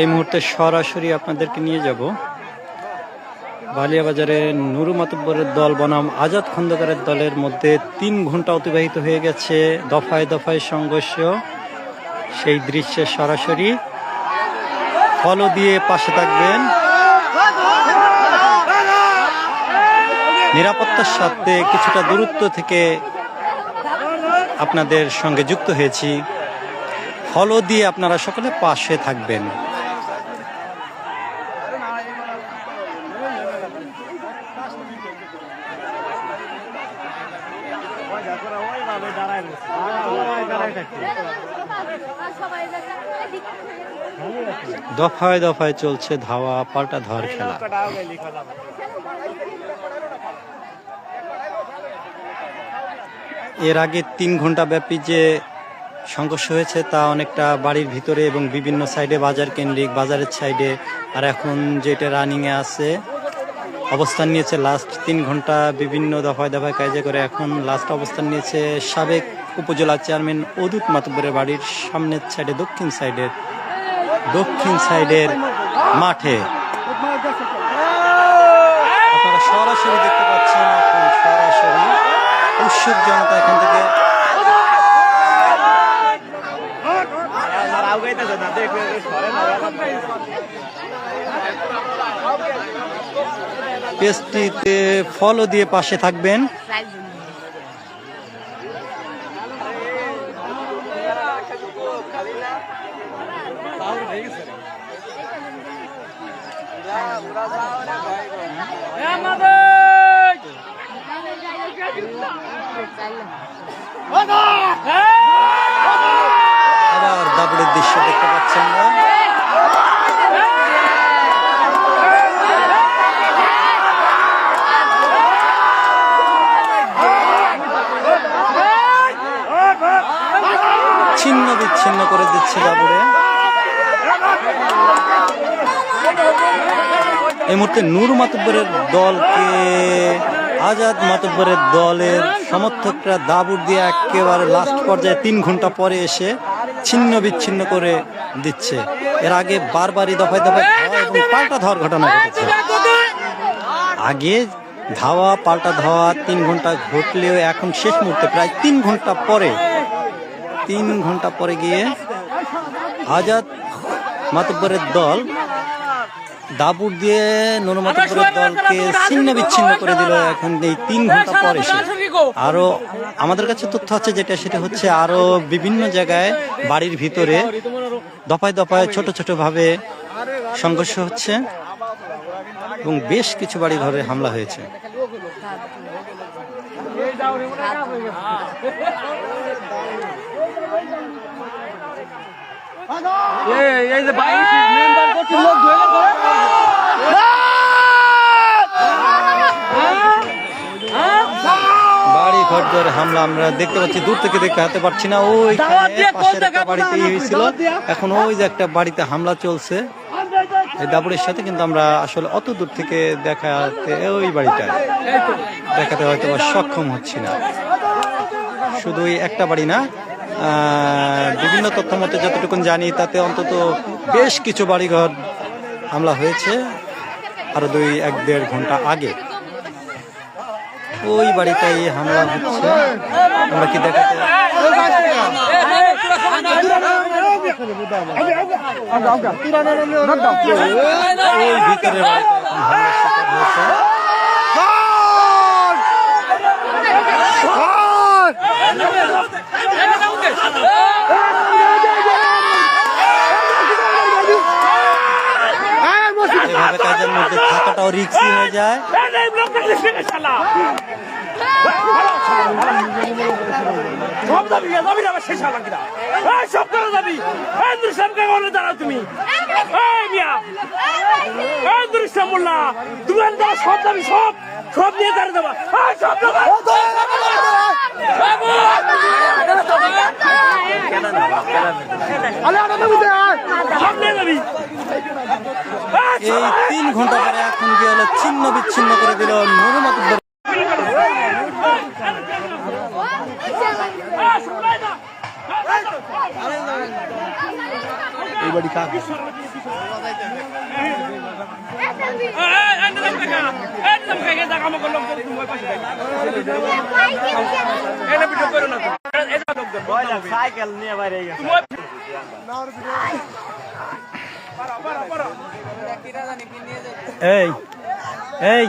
এই মুহূর্তে সরাসরি আপনাদেরকে নিয়ে যাব। বালিয়াবাজারে নুরু মাতব্বরের দল বনাম আজাদ খন্দকারের দলের মধ্যে তিন ঘণ্টা অতিবাহিত হয়ে গেছে দফায় দফায় সংঘর্ষ। সেই দৃশ্যে সরাসরি ফলো দিয়ে পাশে থাকবেন। নিরাপত্তার সাথে কিছুটা দূরত্ব থেকে আপনাদের সঙ্গে যুক্ত হয়েছি। ফলো দিয়ে আপনারা সকলে পাশে থাকবেন। দফায় দফায় চলছে ধাওয়া, পাল্টা ধর খেলা। এর আগে তিন ঘণ্টা ব্যাপী যে সংঘর্ষ হয়েছে তা অনেকটা বাড়ির ভিতরে এবং বিভিন্ন সাইডে বাজার কেন্দ্রিক, বাজারের সাইডে। আর এখন যেটা রানিংয়ে আছে, অবস্থান নিয়েছে লাস্ট তিন ঘণ্টা বিভিন্ন দফায় দফায় কাজে করে। এখন লাস্ট অবস্থান নিয়েছে সাবেক উপজেলা চেয়ারম্যান অদূত মাতব্বরের বাড়ির সামনের সাইডে দক্ষিণ সাইডের দক্ষিণ সাইডের মাঠে। সরাসরি দেখতে পাচ্ছেন এখন সরাসরি উৎসুক জনতা এখান থেকে পেজটিতে ফলো দিয়ে পাশে থাকবেন। আবার দাবুড়ের দৃশ্য দেখতে পাচ্ছেন না ছিন্ন বিচ্ছিন্ন করে দিচ্ছে দাবুড়ে এই মুহূর্তে নূর মাতব্বরের দলকে, আজাদ মাতব্বরের দলের সমর্থকরা দাবুর দিয়ে একেবারে লাস্ট পর্যায়ে তিন ঘণ্টা পরে এসে ছিন্ন বিচ্ছিন্ন করে দিচ্ছে। এর আগে বারবারই দফায় দফায় ধাওয়া পাল্টা ধাওয়ার ঘটনা ঘটেছে। আগে ধাওয়া, পাল্টা ধাওয়া, তিন ঘণ্টা ঘটলেও এখন শেষ মুহূর্তে প্রায় তিন ঘণ্টা পরে তিন ঘণ্টা পরে গিয়ে আজাদ মাতব্বরের দল দাবুর দিয়ে নুরু মাতব্বরের দলকে ছিন্ন বিচ্ছিন্ন করে দিল। এখন এই তিন ঘণ্টা পরে এসে আরও আমাদের কাছে তথ্য আছে যেটা, সেটা হচ্ছে আরও বিভিন্ন জায়গায় বাড়ির ভিতরে দফায় দফায় ছোট ছোট ভাবে সংঘর্ষ হচ্ছে এবং বেশ কিছু বাড়ি ঘরে হামলা হয়েছে। এই যে বাইরে মেম্বার করতে লোক ধরে বাড়ি ঘর ধরে হামলা আমরা দেখতে পাচ্ছি দূর থেকে দেখতে হাতে পারছি না। ওই দাওয়াত দিয়ে কোন পাশের একটা বাড়িতে হয়েছিল। এখন ওই যে একটা বাড়িতে হামলা চলছে। এই দাবুরের সাথে কিন্তু আমরা আসলে অত দূর থেকে দেখাতে ওই বাড়িটা দেখাতে হয়তো সক্ষম হচ্ছি না। শুধু একটা বাড়ি না বিভিন্ন তথ্য মতে যতটুকু জানি, তাতে অন্তত বেশ কিছু বাড়িঘর হামলা হয়েছে, আরও দুই, এক, দেড় ঘণ্টা আগে। ওই বাড়িটাই হামলা হচ্ছে। আমরা কি দেখাতে ভিতরে মধ্যে থাকাটাও রিক্সি হয়ে যায় সব দাবি দাবি আবার শেষ হলাম কিনা? এই সব করে দাবি। এই দুরসামকে বলে দাঁড়াও তুমি? এই মিয়া। এই দুরসাম মোল্লা তুমি দাও সব দাবি সব সব নিয়ে দাঁড়িয়ে দেবা। এই সব দাবি। এই তিন ঘণ্টা পরে এখন কি হলো? ছিন্ন বিচ্ছিন্ন করে দিল নুরু এই বাড়ি খা সাইকেল নিয়ে বাইরে গেছে এই এই।